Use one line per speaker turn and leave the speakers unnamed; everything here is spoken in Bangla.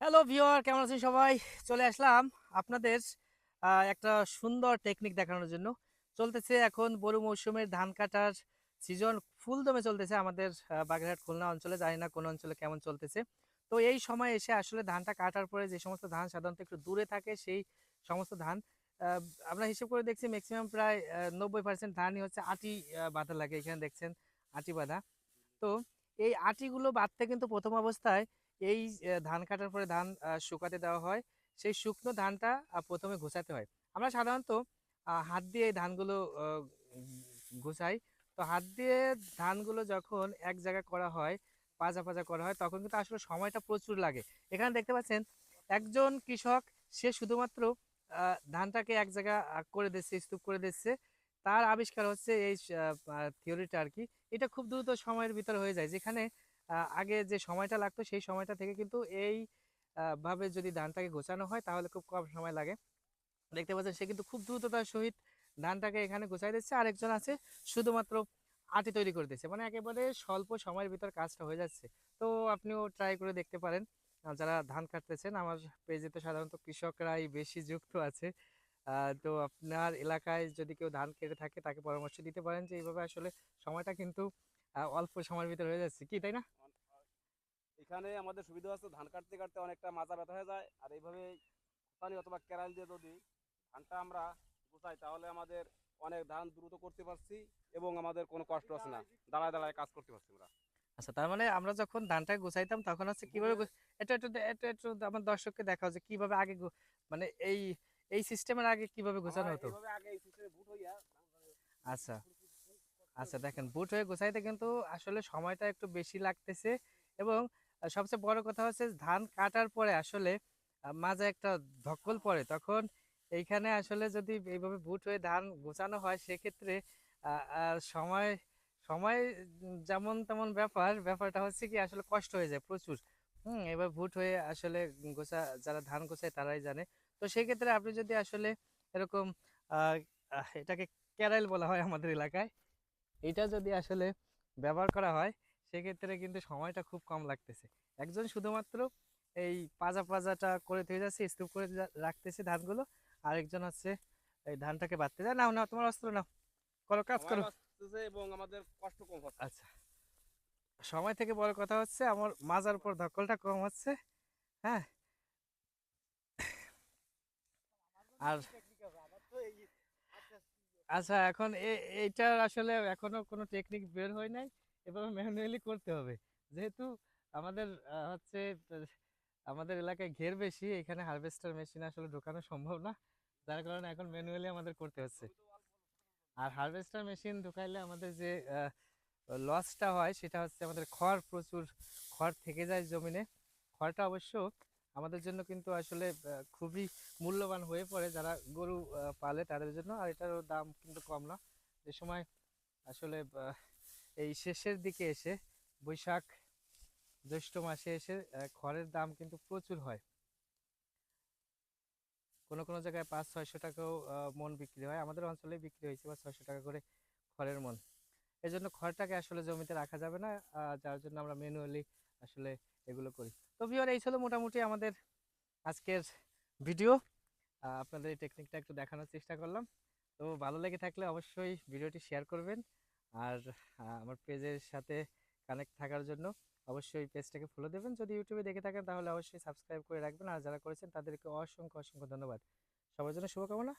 হ্যালো ভিওর কেমন আছেন সবাই? চলে আসলাম আপনাদের একটা সুন্দর টেকনিক দেখানোর জন্য। চলতেছে এখন বড় মৌসুমের ধান কাটার সিজন ফুল দমে চলতেছে আমাদের বাগেরহাট, খুলনা অঞ্চলে। জানি না কোন অঞ্চলে কেমন চলতেছে। তো এই সময় এসে আসলে ধানটা কাটার পরে যে সমস্ত ধান সাধারণত একটু দূরে থাকে, সেই সমস্ত ধান আমরা হিসেব করে দেখছি ম্যাক্সিমাম প্রায় নব্বই পার্সেন্ট ধানই হচ্ছে আটি বাঁধা লাগে। এখানে দেখছেন আটি বাঁধা। তো এই আটিগুলো বাঁধতে কিন্তু প্রথম অবস্থায় এই ধান কাটার পরে ধান শুকাতে দেওয়া হয়। সেই শুকনো ধানটা প্রথমে ঘোচাতে হয়। আমরা সাধারণত হাত দিয়ে এই ধানগুলো ঘুষাই। তো হাত দিয়ে ধানগুলো যখন এক জায়গায় করা হয়, পাজা পাজা করা হয়, তখন কিন্তু আসলে সময়টা প্রচুর লাগে। এখানে দেখতে পাচ্ছেন, একজন কৃষক, সে শুধুমাত্র ধানটাকে এক জায়গা করে দিচ্ছে, স্তূপ করে দিচ্ছে। তার আবিষ্কার হচ্ছে এই থিওরিটা আর কি। এটা খুব দ্রুত সময়ের ভিতরে হয়ে যায়, যেখানে আগে যে সময়টা লাগতো সেই সময়টা থেকে কিন্তু এই ভাবে যদি ধানটাকে গোছানো হয় তাহলে খুব কম সময় লাগে। দেখতে পাচ্ছেন সে কিন্তু খুব দ্রুততার সহিত ধানটাকে এখানে গোছাই দিচ্ছে। আরেকজন আছে শুধুমাত্র আটি তৈরি করে দিচ্ছে মানে একেবারে স্বল্প সময়ের ভিতর কাজটা হয়ে যাচ্ছে। তো আপনিও ট্রাই করে দেখতে পারেন। যারা ধান কাটতেছেন, আমার পেজে তো সাধারণত কৃষকরাই বেশি যুক্ত আছে। তো আপনার এলাকায় যদি কেউ ধান কেটে থাকে তাকে পরামর্শ দিতে পারেন যে, এইভাবে আসলে সময়টা কিন্তু অল্প সময়ের ভিতরে হয়ে যাচ্ছে কি তাই না?
এখানে আমাদের সুবিধা আছে ধান কাটতে কাটতে অনেকটা মাজা ব্যথা হয়ে যায় আর এইভাবে খোসানি অথবা কেরাল দিয়ে যদি ধানটা আমরা গুছাই তাহলে আমাদের অনেক ধান দ্রুত করতে পারছি এবং আমাদের কোনো কষ্ট আছে না। দাঁড়ায় দাঁড়ায় কাজ করতে পারছি আমরা।
আচ্ছা তার মানে আমরা যখন ধানটা গোছাইতাম তখন হচ্ছে কীভাবে গো- একটু একটু একটু আমার দর্শককে দেখাও যে কীভাবে আগে মানে এই এই সিস্টেমের আগে কীভাবে গোছানো হতো?
আগে এই সিস্টেমে বুট হইয়া
আচ্ছা। আচ্ছা দেখেন বুট হয়ে গোছাইতে কিন্তু আসলে সময়টা একটু বেশি লাগতেছে এবং সবচেয়ে বড় কথা হচ্ছে ধান কাটার পরে আসলে মাঝে একটা ধকল পড়ে। তখন এইখানে আসলে যদি এইভাবে বুট হয়ে ধান গোছানো হয়, সেক্ষেত্রে সময় সময় যেমন তেমন ব্যাপার, ব্যাপারটা হচ্ছে কি আসলে কষ্ট হয়ে যায় প্রচুর। হুম, এবার ভুট হয়ে আসলে গোছা, যারা ধান গোছায় তারাই জানে। তো সেই ক্ষেত্রে আপনি যদি আসলে এরকম এটাকে ক্যারাইল বলা হয় আমাদের এলাকায় এটা যদি আসলে ব্যবহার করা হয় সেক্ষেত্রে কিন্তু সময়টা খুব কম লাগতেছে। একজন শুধুমাত্র এই পাজা পাজাটা করে থেকে যাচ্ছে স্তূপ করে রাখতেছে ধানগুলো আরেকজন হচ্ছে এই ধানটাকে বাঁধতে যায় নাও নাও তোমার অস্ত্র নাও। করো কাজ করো।
এবং আমাদের কষ্ট কম হচ্ছে।
আচ্ছা। সময় থেকে বড় কথা হচ্ছে আমার মাজার উপর ধকলটা কম হচ্ছে হ্যাঁ। আর আচ্ছা এখন এইটার আসলে এখনও কোনো টেকনিক বের হয় নাই। এভাবে ম্যানুয়ালি করতে হবে। যেহেতু আমাদের হচ্ছে আমাদের এলাকায় ঘের বেশি, এখানে হারভেস্টার মেশিন আসলে ঢোকানো সম্ভব না। যার কারণে এখন ম্যানুয়ালি আমাদের করতে হচ্ছে। আর হারভেস্টার মেশিন ঢুকাইলে আমাদের যে লসটা হয়, সেটা হচ্ছে আমাদের খড় প্রচুর, খড় থেকে যায় জমিনে। খড়টা অবশ্য আমাদের জন্য কিন্তু আসলে খুবই মূল্যবান হয়ে পড়ে যারা গরু পালে তাদের জন্য। আর এটারও দাম কিন্তু কম না। যে সময় আসলে এই শেষের দিকে এসে বৈশাখ, জ্যৈষ্ঠ মাসে এসে খড়ের দাম কিন্তু প্রচুর হয়। কোনো কোনো জায়গায় পাঁচ, ছয়শো টাকাও মন বিক্রি হয়। আমাদের অঞ্চলে বিক্রি হয়েছে বা ছয়শো টাকা করে খড়ের মন। এই জন্য খড়টাকে আসলে জমিতে রাখা যাবে না। যার জন্য আমরা ম্যানুয়ালি আসলে এগুলো করি। তো ভিওর এই ছিল মোটামুটি আমাদের আজকের ভিডিও আপনাদের এই টেকনিকটা একটু দেখানোর চেষ্টা করলাম। তো ভালো লেগে থাকলে অবশ্যই ভিডিওটি শেয়ার করবেন। আর আমার পেজের সাথে কানেক্ট থাকার জন্য অবশ্যই পেজটাকে ফলো দেবেন। যদি ইউটিউবে দেখে থাকেন, তাহলে অবশ্যই সাবস্ক্রাইব করে রাখবেন। আর যারা করেছেন, তাদেরকে অসংখ্য অসংখ্য ধন্যবাদ। সবার জন্য শুভকামনা।